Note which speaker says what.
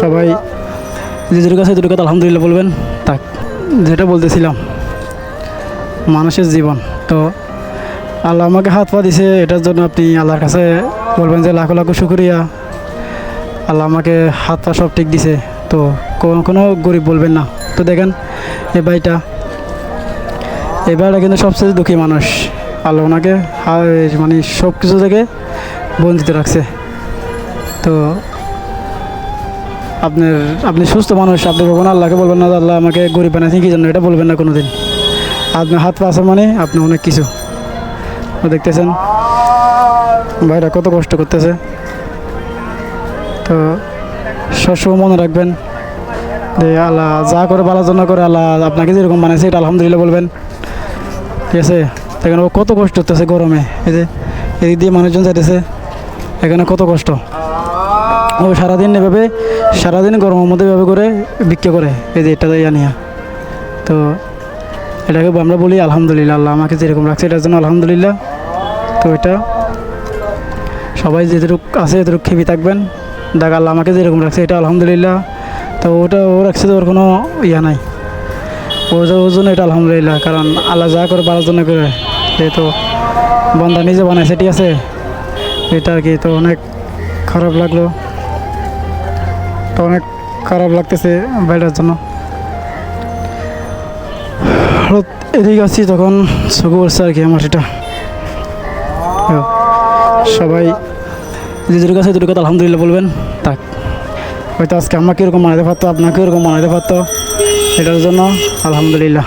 Speaker 1: সবাই নিজের কাছে দুটো কথা আলহামদুলিল্লাহ বলবেন। তাক, যেটা বলতেছিলাম, মানুষের জীবন। তো আল্লাহ আমাকে হাত পা দিছে, এটার জন্য আপনি আল্লাহর কাছে বলবেন যে লাখো লাখো শুক্রিয়া। আল্লাহ আমাকে হাত পা সব ঠিক দিছে, তো কোনো কোনো গরিব বলবেন না। তো দেখেন এ ভাইটা ভাইটা কিন্তু সবচেয়ে দুঃখী মানুষ। আল্লাহ ওনাকে মানে সব কিছু থেকে বঞ্চিত রাখছে। তো আপনার, আপনি সুস্থ মানুষ, আপনি কখনো আল্লাহকে বলবেন না আল্লাহ আমাকে গরিব বানাইছেন কি জন্য এটা বলবেন না কোনো দিন আপনার হাত পা আছে মানে আপনি অনেক কিছু। দেখতেছেন, ভাইরা কত কষ্ট করতেছে। তো সবসময় মনে রাখবেন যে আল্লাহ যা করে ভালো জন্য করে, আল্লাহ আপনাকে যেরকম বানাইছে, এটা আলহামদুলিল্লাহ বলবেন। ঠিক আছে? এখানে কত কষ্ট করতেছে গরমে। এই যে এদিক দিয়ে মানুষজন যাইতেছে, এখানে কত কষ্ট। ও সারাদিন এভাবে, সারাদিন গরমের মধ্যে এভাবে করে বিক্রি করে। এই যে এটা জানিয়া তো এটাকে আমরা বলি আলহামদুলিল্লাহ, আল্লাহ আমাকে যেরকম রাখছে এটার জন্য আলহামদুলিল্লাহ। তো এটা সবাই যেটুক আছে এতটুকু খেপি থাকবেন। দেখ আল্লাহ আমাকে যেরকম রাখছে এটা আলহামদুলিল্লাহ। তো ওটা ও রাখছে তো ওর কোনো ইয়া নাই। ওর জন্য এটা আলহামদুলিল্লাহ, কারণ আল্লাহ যা করে বাড়ার জন্য করে। যেহেতু বন্ধা নিজে বানাইছে ঠিক আছে। এটা আর কি তো অনেক খারাপ লাগল। তো অনেক খারাপ লাগতেছে বাইরের জন্য। এদিকে আসছি তখন চোখে পড়ছে আর কি আমার সেটা? সবাই সবাই নিজের কাছে দুটো কথা আলহামদুলিল্লাহ বলবেন তাক হয়তো আজকে আমাকে এরকম মানাতে পারতো আপনাকে এরকম মানাতে পারতো, এটার জন্য আলহামদুলিল্লাহ।